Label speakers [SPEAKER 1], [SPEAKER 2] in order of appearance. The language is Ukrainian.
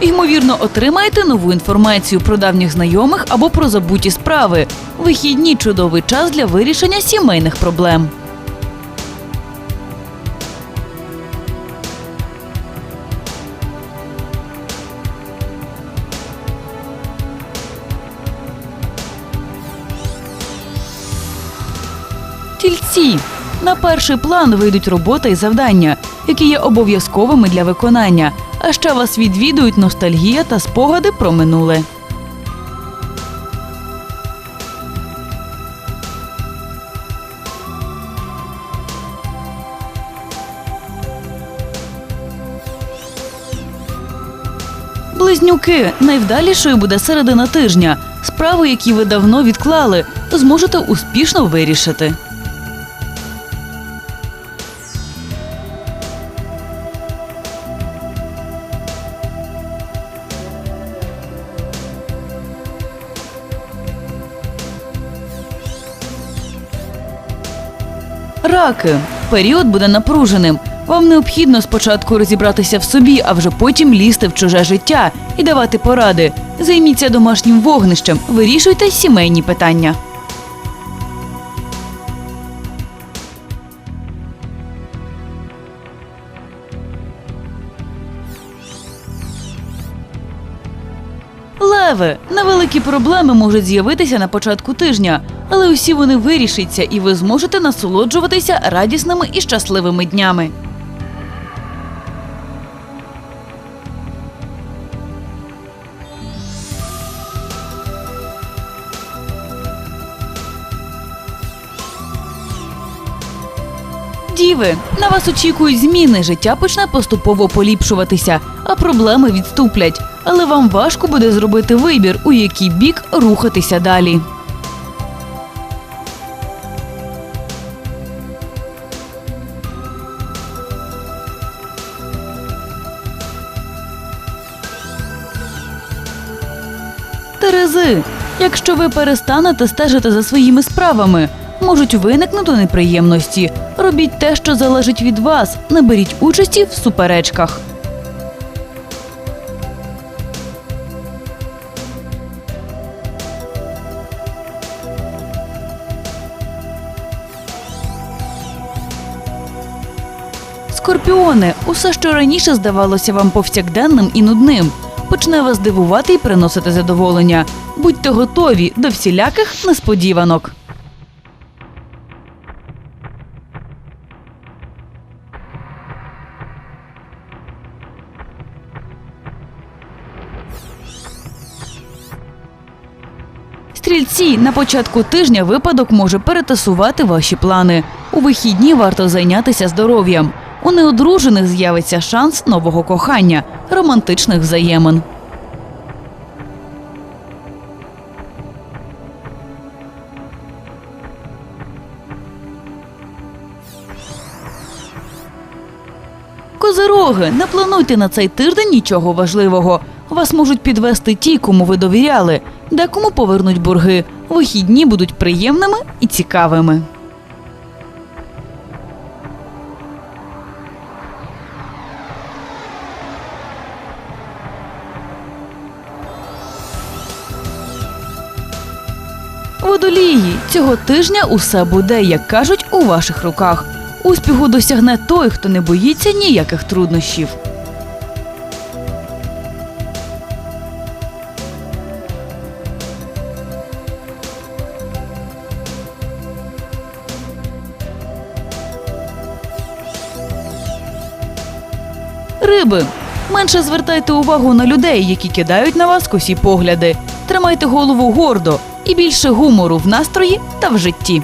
[SPEAKER 1] Ймовірно, отримаєте нову інформацію про давніх знайомих або про забуті справи. Вихідні чудовий час для вирішення сімейних проблем. Тільці на перший план вийдуть робота і завдання, які є обов'язковими для виконання. А ще вас відвідують ностальгія та спогади про минуле. Близнюки найвдалішою буде середина тижня. Справи, які ви давно відклали, зможете успішно вирішити. Раки. Період буде напруженим. Вам необхідно спочатку розібратися в собі, а вже потім лізти в чуже життя і давати поради. Займіться домашнім вогнищем, вирішуйте сімейні питання. Леви, невеликі проблеми можуть з'явитися на початку тижня, але усі вони вирішаться, і ви зможете насолоджуватися радісними і щасливими днями. Діви, на вас очікують зміни. Життя почне поступово поліпшуватися, а проблеми відступлять. Але вам важко буде зробити вибір, у який бік рухатися далі. Терези, якщо ви перестанете стежити за своїми справами, можуть виникнути неприємності. Робіть те, що залежить від вас. Не беріть участі в суперечках. Скорпіони, усе, що раніше здавалося вам повсякденним і нудним, почне вас дивувати і приносити задоволення. Будьте готові до всіляких несподіванок. Стрільці на початку тижня випадок може перетасувати ваші плани. У вихідні варто зайнятися здоров'ям. У неодружених з'явиться шанс нового кохання, романтичних взаємин. Козироги, не плануйте на цей тиждень нічого важливого. Вас можуть підвести ті, кому ви довіряли, декому повернуть борги. Вихідні будуть приємними і цікавими. Водолії, цього тижня усе буде, як кажуть, у ваших руках. Успіху досягне той, хто не боїться ніяких труднощів. Риби. Менше звертайте увагу на людей, які кидають на вас косі погляди. Тримайте голову гордо і більше гумору в настрої та в житті.